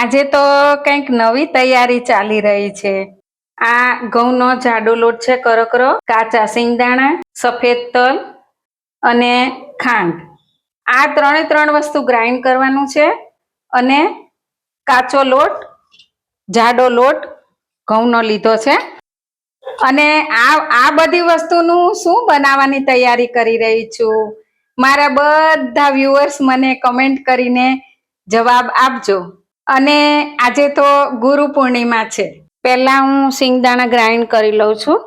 આજે તો કંઈક નવી તૈયારી ચાલી રહી છે. આ ઘઉંનો જાડો લોટ છે કરકરો, કાચા સિંગદાણા, સફેદ તલ અને ખાંડ. આ ત્રણે ત્રણ વસ્તુ ગ્રાઇન્ડ કરવાનું છે અને કાચો લોટ, જાડો લોટ ઘઉંનો લીધો છે. અને આ આ બધી વસ્તુનું શું બનાવવાની તૈયારી કરી રહી છું? મારા બધા વ્યુઅર્સ મને કમેન્ટ કરીને જવાબ આપજો. અને આજે તો ગુરુ પૂર્ણિમા છે. પહેલા હું સિંગદાણા ગ્રાઇન્ડ કરી લઉં છું.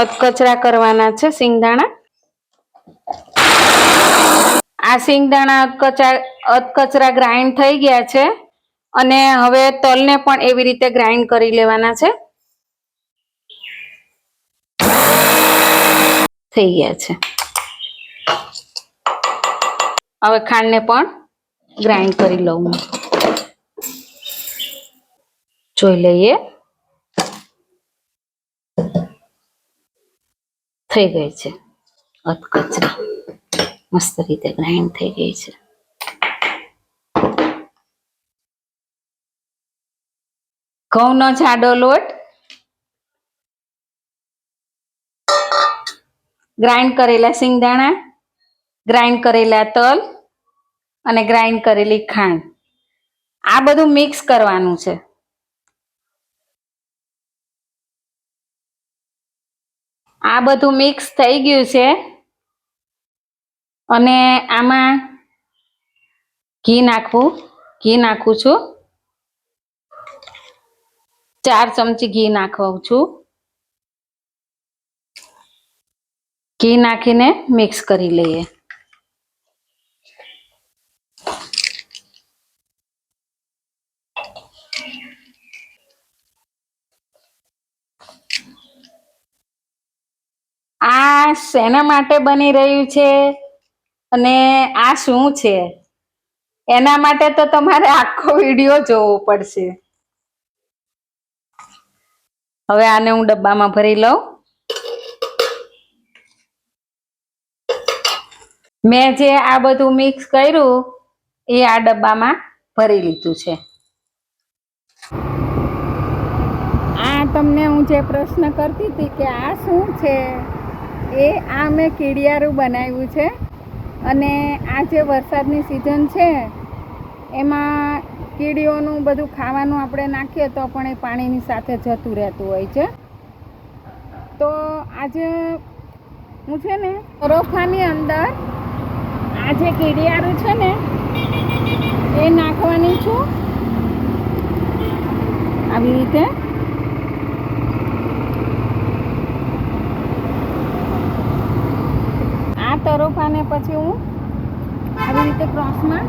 અધકચરા કરવાના છે સિંગદાણા. આ સિંગદાણા અધકચરા અધકચરા ગ્રાઇન્ડ થઈ ગયા છે અને હવે તલને પણ એવી રીતે ગ્રાઇન્ડ કરી લેવાના છે. થઈ ગયા છે. હવે ખાંડને પણ ગ્રાઇન્ડ કરી લઉં હું. જોઈ લઈએ. થઈ ગઈ છે. અધકચરી મસ્ત રીતે ગ્રાઇન્ડ થઈ ગઈ છે. ઘઉંનો જાડો લોટ. ગ્રાઇન્ડ કરેલા સિંગદાણા ગ્રાઇન્ડ કરેલા તલ અને ગ્રાઇન્ડ કરેલી ખાંડ. આ બધું મિક્સ કરવાનું છે. આ બધું મિક્સ થઈ ગયું છે. અને આમાં ઘી નાખવું, ઘી નાખું છું. ચાર ચમચી ઘી નાખવું છું. ઘી નાખીને મિક્સ કરી લઈએ. આ શેના માટે બની રહ્યું છે? અને આ શું છે? એના માટે તો તમારે આખો વીડિયો જોવો પડશે. હવે આને હું ડબ્બામાં ભરી લઉં. મેં જે આ બધું મિક્સ કર્યું, એ આ ડબ્બામાં ભરી લીધું છે. આ તમને હું જે પ્રશ્ન કરતી હતી કે આ શું છે? એ આ મેં કીડિયારું બનાવ્યું છે. અને આ જે વરસાદની સિઝન છે, એમાં કીડીઓનું બધું ખાવાનું આપણે નાખીએ તો પણ એ પાણીની સાથે જતું રહેતું હોય છે. તો આજે હું છે ને રોફાની અંદર આ જે કીડિયારું છે ને, એ નાખવાની છું. આવી રીતે આ તરોફાને પછી હું આવી રીતે ક્રોસમાં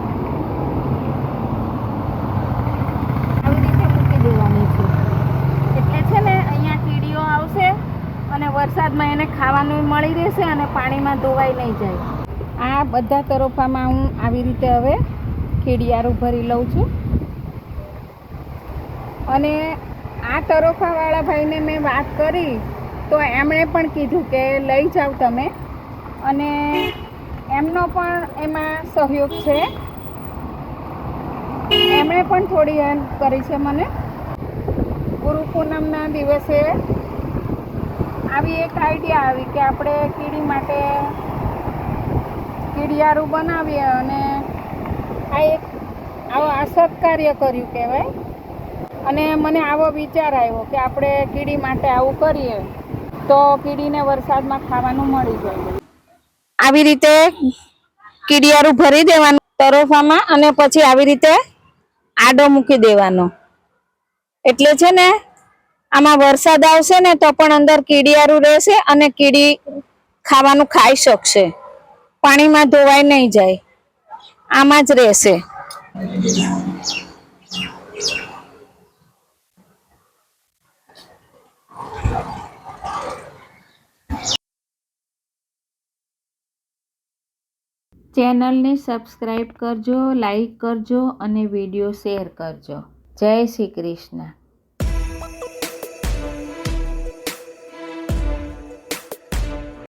આવી રીતે મૂકી દેવાની છું. એટલે છે ને અહીંયા કીડીઓ આવશે અને વરસાદમાં એને ખાવાનું મળી રહેશે અને પાણીમાં ધોવાઈ નહીં જાય. આ બધા તરોફામાં હું આવી રીતે હવે ખેડિયારું ભરી લઉં છું. અને આ તરોફાવાળા ભાઈને મેં વાત કરી તો એમણે પણ કીધું કે લઈ જાઓ તમે. અને એમનો પણ એમાં સહયોગ છે. એમણે પણ થોડી હેલ્પ કરી છે મને. ગુરુ પૂનમના દિવસે આવી એક આઈડિયા આવી કે આપણે કીડી માટે કીડિયારું બનાવીએ અને આ એક આવો આ સત્કાર્ય કર્યું કહેવાય. અને મને આવો વિચાર આવ્યો કે આપણે કીડી માટે આવું કરીએ તો કીડીને વરસાદમાં ખાવાનું મળી જાય. આવી રીતે કીડિયારું ભરી દેવાનું તરોફામાં અને પછી આવી રીતે આડો મૂકી દેવાનો. એટલે છે ને, આમાં વરસાદ આવશે ને તો પણ અંદર કીડિયારું રહેશે અને કીડી ખાવાનું ખાઈ શકશે. પાણીમાં ધોવાઈ નહીં જાય. આમાં જ રહેશે. ચેનલને સબસ્ક્રાઈબ કરજો લાઈક કરજો અને વીડિયો શેર કરજો. જય શ્રી કૃષ્ણ.